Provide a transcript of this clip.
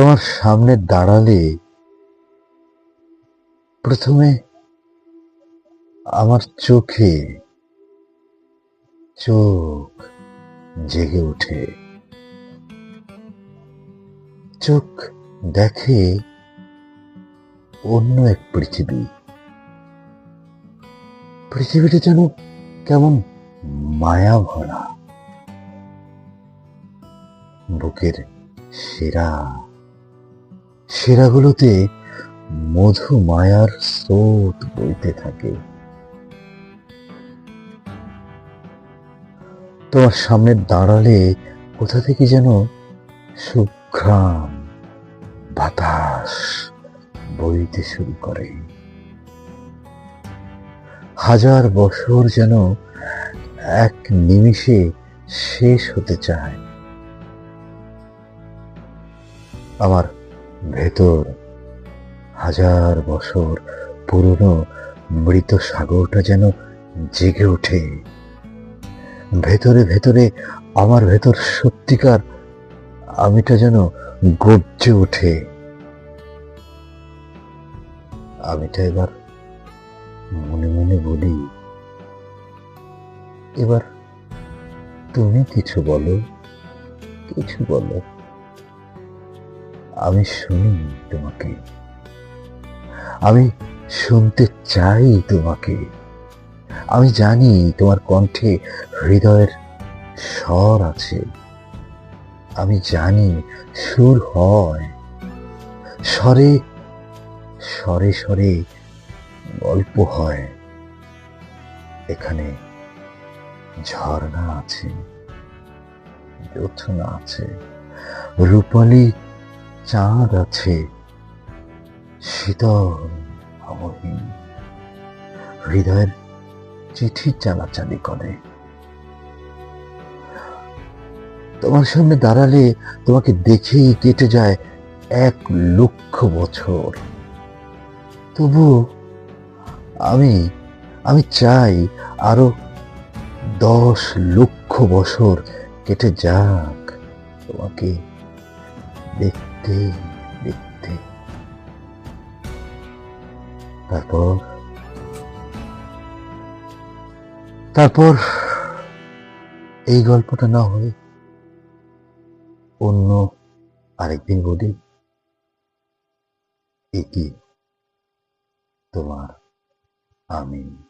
তোমার সামনে দাঁড়ালে প্রথমে আমার চোখে চোখ জেগে ওঠে। চোখ দেখে অন্য এক পৃথিবী। পৃথিবীটা যেন কেমন মায়া ভরা। বুকের শিরা শিরাগুলোতে মধু মায়ার স্রোত বইতে থাকে। তোমার সামনে দাঁড়ালে কোথা থেকে যেন সুঘ্রাণ, বাতাস বইতে শুরু করে। হাজার বছর যেন এক নিমিষে শেষ হতে চায়। আমার ভেতর হাজার বছর পুরনো মৃত সাগরটা যেন জেগে ওঠে। ভেতরে ভেতরে, আমার ভেতর সত্যিকার আমিটা যেন গর্জে ওঠে। আমিটা এবার মনে মনে বলি, এবার তুমি কিছু বলো কিছু বলো। আমি শুনি তোমাকে। আমি শুনতে চাই তোমাকে। আমি জানি তোমার কণ্ঠে হৃদয়ের স্বর আছে। আমি জানি সুর হয়। স্বরে স্বরে স্বরে গল্প হয়। এখানে ঝর্ণা আছে জোছনা আছে। রূপালী চাঁদ আছে, শীতল অবহীন হৃদয়ের চিঠি চালাচালি করে। তোমার সামনে দাঁড়ালে তোমাকে দেখেই কেটে যায় এক লক্ষ বছর। তবু আমি আমি চাই আরও দশ লক্ষ বছর কেটে যাক তোমাকে। দেখতে দেখতে। তারপর? তারপর এই গল্পটা না হয় অন্য আরেকদিন বলি। কি? তোমার আমি